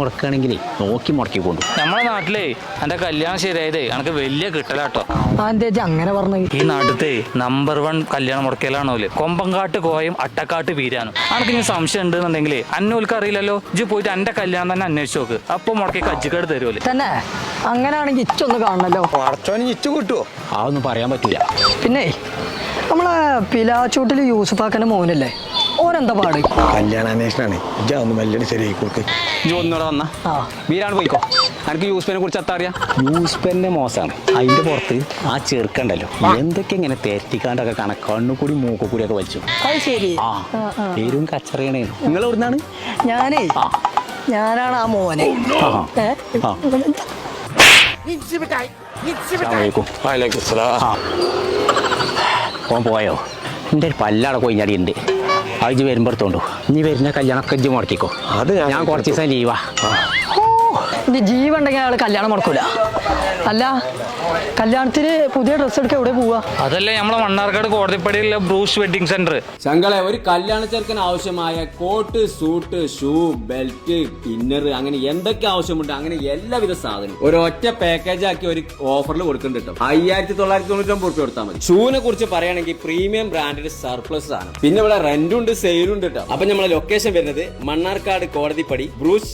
മുടക്കുകയാണെങ്കിലേ നോക്കി മുടക്കി മുടക്കിക്കൊണ്ടു നമ്മളെ നാട്ടിലേ എന്റെ കല്യാണം ശരിയായതേ എനിക്ക് വലിയ കിട്ടലാട്ടോ. അങ്ങനെ പറഞ്ഞു ഈ നാട്ടിലത്തെ നമ്പർ വൺ കല്യാണം മുടക്കലാണോ കൊമ്പങ്കാട്ട് കോയും അട്ടക്കാട്ട് വീരാനും അനക്ക് ഇനി സംശയം ഉണ്ടെന്നുണ്ടെങ്കിൽ അന്നോൽക്ക് അറിയില്ലല്ലോ. ഇജ്ജ് പോയിട്ട് എന്റെ കല്യാണം തന്നെ അന്വേഷിച്ചു നോക്ക്. അപ്പൊ മുടക്കി കജ്ജിക്കേട് തരുമല്ലേ തന്നെ? അങ്ങനെയാണെങ്കിൽ ഇച്ചൊന്ന് കാണണല്ലോ. പടച്ചോന് ഇച്ചു കിട്ടുവോ? ഒന്നും പറയാൻ പറ്റില്ല. പിന്നെ നമ്മളെ പിലാച്ചൂട്ടിൽ യൂസഫാക്കന്റെ മോനല്ലേ? ഓനെന്താ പാട്? കല്യാണ അന്വേഷണാണ്. ഇജ്ജാ ഒന്ന് മെല്ലടി ശരിയായി കൊടുക്ക്. ഇജ്ജ് ഒന്നുകൂടെ വന്ന. ആ. വീരാണ് പോയിക്കോ? എനിക്ക് യൂസ്പെനെ കുറിച്ച് എത്താ അറിയാം മോശമാണ് അതിന്റെ പുറത്ത് ആ ചെറുക്കണ്ടല്ലോ. എന്തൊക്കെ ഇങ്ങനെ തെറ്റിക്കാണ്ടൊക്കെ കാണാം കണ്ണുകൂടി മൂക്കുകൂടി ഒക്കെ വലിച്ചു. അത് ശരി. ആ. പേരും കച്ചറിയണേ. നിങ്ങൾ എവിടുന്നാണ്? ഞാനേ ഞാനാണ് ആ മോനെ. ഓൻ പോയോ? എന്റെ ഒരു പല്ലാടെ കൊയിഞ്ഞാടി ഉണ്ട് അത് ഇജ്ജ് വരുമ്പോഴത്തോണ്ടു ഇനി വരുന്ന കല്യാണമൊക്കെ ഇജ്ജ് മുടക്കിക്കോ. അത് ഞാൻ ഞാൻ കുറച്ച് ദിവസം ലീവാ ഇനി ജീവുണ്ടെങ്കിൽ അയാൾ കല്യാണം മുടക്കൂല. അല്ല കല്യാണത്തിന് പുതിയ ഡ്രസ്സ് എടുക്കാൻ എവിടെ പോവാ? അതല്ലേ നമ്മളെ മണ്ണാർക്കാട് കോടതിപ്പടിയിലെ ബ്രൂസ് വെഡിങ് സെന്റർ. ശങ്കളെ ഒരു കല്യാണ ചെറുക്കന് ആവശ്യമായ coat suit shoe belt inner അങ്ങനെ എന്തൊക്കെ ആവശ്യമുണ്ട് അങ്ങനെ എല്ലാവിധ സാധനവും ഒരു ഒറ്റ പാക്കേജ് ആക്കി ഒരു ഓഫറിൽ കൊടുക്കുന്നുണ്ട് കേട്ടോ അയ്യായിരത്തി തൊള്ളായിരത്തി തൊണ്ണൂറ്റൊമ്പത് റുപ്യ കൊടുത്താൽ മതി. ഷൂവിനെ കുറിച്ച് പറയുകയാണെങ്കിൽ പ്രീമിയം ബ്രാൻഡിന്റെ സർപ്ലസ് ആണ്. പിന്നെ ഇവിടെ റെന്റും ഉണ്ട് സെയിലും ഉണ്ട് കേട്ടോ അപ്പൊ നമ്മളെ ലൊക്കേഷൻ വരുന്നത് മണ്ണാർക്കാട് കോടതിപ്പടി ബ്രൂസ്